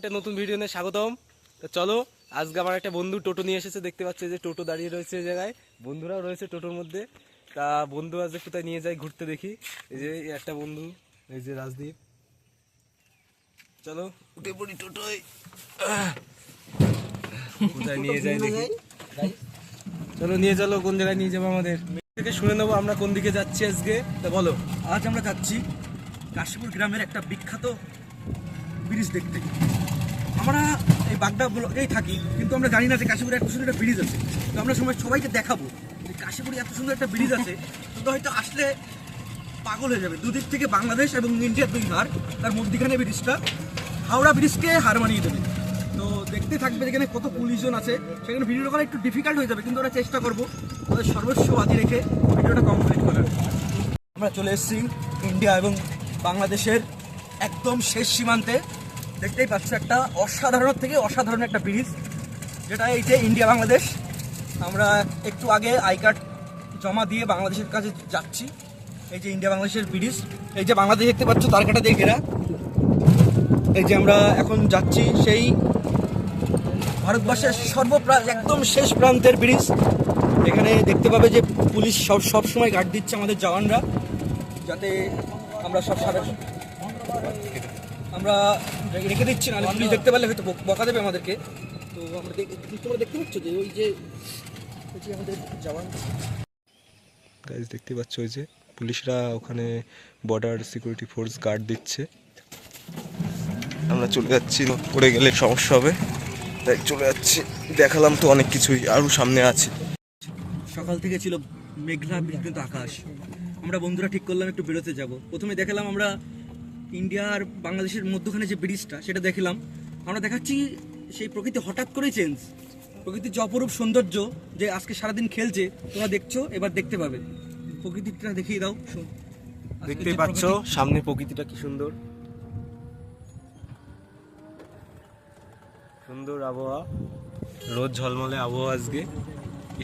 একটা নতুন ভিডিও নিয়ে স্বাগতম। তো চলো আজকে আমার একটা বন্ধু টোটো নিয়ে এসেছে দেখতে পাচ্ছে যে টোটো দাঁড়িয়ে রয়েছে এই জায়গায়। বন্ধুরাও রয়েছে টোটোর মধ্যে। তা বন্ধু আজ কোথায় নিয়ে যাই ঘুরতে দেখি। এই যে একটা বন্ধু এই যে রাজদীপ। চলো। উঠে পড়ি টোটোয়। কোথায় নিয়ে যাই দেখি। চলো নিয়ে চলো কোন জায়গায় নিয়ে যাব আমাদের। থেকে শুনে নেব আমরা কোন দিকে যাচ্ছি আজকে। তা বলো আজ আমরা যাচ্ছি কাশীপুর গ্রামের একটা বিখ্যাত ব্রিজ দেখতে। আমরা এই বাগদা ব্লকেই থাকি, কিন্তু আমরা জানি না যে কাশীপুরে এত সুন্দর একটা ব্রিজ আছে। তো আমরা সময় সবাইকে দেখাবো যে কাশীপুরে এত সুন্দর একটা ব্রিজ আছে তো হয়তো আসলে পাগল হয়ে যাবে। দুদিক থেকে বাংলাদেশ এবং ইন্ডিয়ার দুই হার তার মধ্যখানে ব্রিজটা। হাওড়া ব্রিজকে হার মানিয়ে দেবে। তো দেখতে থাকবে যেখানে কত পুলিশজন আছে, সেখানে ভিডিওটা করা একটু ডিফিকাল্ট হয়ে যাবে, কিন্তু আমরা চেষ্টা করব আমাদের সর্বস্ব বাজি রেখে ভিডিওটা কমপ্লিট করার। আমরা চলে এসেছি ইন্ডিয়া এবং বাংলাদেশের একদম শেষ সীমান্তে। দেখতেই পাচ্ছ একটা অসাধারণ থেকে অসাধারণ একটা ব্রিজ, যেটা এই যে ইন্ডিয়া, বাংলাদেশ। আমরা একটু আগে আই কার্ড জমা দিয়ে বাংলাদেশের কাছে যাচ্ছি। এই যে ইন্ডিয়া, বাংলাদেশের ব্রিজ, এই যে বাংলাদেশ দেখতে পাচ্ছ তার কাটা দিয়ে ঘেরা। এই যে আমরা এখন যাচ্ছি সেই ভারতবর্ষের সর্বপ্রা একদম শেষ প্রান্তের ব্রিজ। এখানে দেখতে পাবে যে পুলিশ সব সব সময় গার্ড দিচ্ছে আমাদের জওয়ানরা, যাতে আমরা সব সারা আমরা রেখে দিচ্ছি না পুলিশ দেখতে পারলে হয়তো বকা দেবে আমাদেরকে। তো আমরা দেখ- তোমরা দেখতে পাচ্ছ যে ওই যে ওই যে আমাদের জওয়ান। গাইজ দেখতে পাচ্ছ ওই যে পুলিশরা ওখানে বর্ডার সিকিউরিটি ফোর্স গার্ড দিচ্ছে। আমরা চলে যাচ্ছি পড়ে গেলে সমস্যা হবে। তাই চলে যাচ্ছি। দেখালাম তো অনেক কিছুই আরও সামনে আছে। সকাল থেকে ছিল মেঘলা বিঘ্নিত আকাশ। আমরা বন্ধুরা ঠিক করলাম একটু বেরোতে যাব। প্রথমে দেখালাম আমরা ইন্ডিয়া আর বাংলাদেশের মধ্যখানে যে ব্রিজটা সেটা দেখলাম। আমরা দেখাচ্ছি সেই প্রকৃতি হঠাৎ করেই চেঞ্জ প্রকৃতির যে অপরূপ সৌন্দর্য যে আজকে সারাদিন খেলছে তোমরা দেখছ এবার দেখতে পাবে। প্রকৃতিটা দেখিয়ে দাও দেখতে পাচ্ছ সামনে প্রকৃতিটা কি সুন্দর। সুন্দর আবহাওয়া। রোদ ঝলমলে আবহাওয়া আজকে।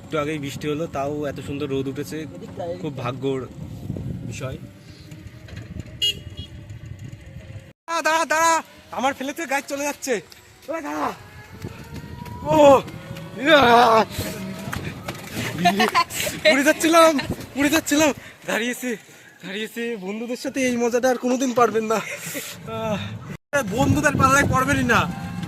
একটু আগেই বৃষ্টি হলো তাও এত সুন্দর রোদ উঠেছে। খুব ভাগ্যর বিষয়। দাঁড়া, দাঁড়া দাঁড়া। আমার ফেলেতে গাছ চলে যাচ্ছে। ওরা দাঁড়া। ও! উড়ে যাচ্ছিলাম উড়ে যাচ্ছিলাম। দাঁড়িয়েছি দাঁড়িয়েছি। বন্ধুদের সাথে এই মজাটা আর কোনোদিন পারবেন না। বন্ধুদের পাল্লায় পড়বেনই না।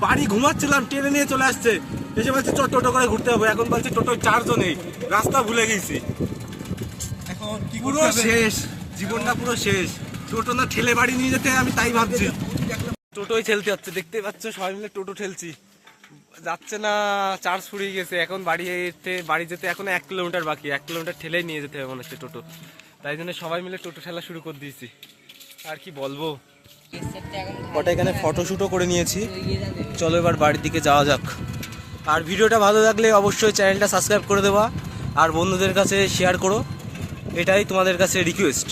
বাড়ি ঘুমাচ্ছিলাম ট্রেনে নিয়ে চলে আসছে। এসে বলছে চট টোটো করে ঘুরতে হবে। এখন বলছে টোটো চার্জও নেই রাস্তা ভুলে গেছি। এখন কি পুরো শেষ। জীবনটা পুরো শেষ। টোটো না ঠেলে বাড়ি নিয়ে যেতে আমি তাই ভাবছি। টোটোই ঠেলতে হচ্ছে দেখতে পাচ্ছ সবাই মিলে টোটো ঠেলছি। যাচ্ছে না চার্জ ফুরিয়ে গেছে এখন বাড়ি যেতে বাড়ি যেতে এখন এক কিলোমিটার বাকি এক কিলোমিটার ঠেলেই নিয়ে যেতে হবে মনে হচ্ছে টোটো। তাই জন্য সবাই মিলে টোটো ঠেলা শুরু করে দিয়েছি। আর কি বলব? কটা এখানে ফটোশ্যুটও করে নিয়েছি। চলো এবার বাড়ির দিকে যাওয়া যাক। আর ভিডিওটা ভালো লাগলে অবশ্যই চ্যানেলটা সাবস্ক্রাইব করে দেওয়া আর বন্ধুদের কাছে শেয়ার করো। এটাই তোমাদের কাছে রিকোয়েস্ট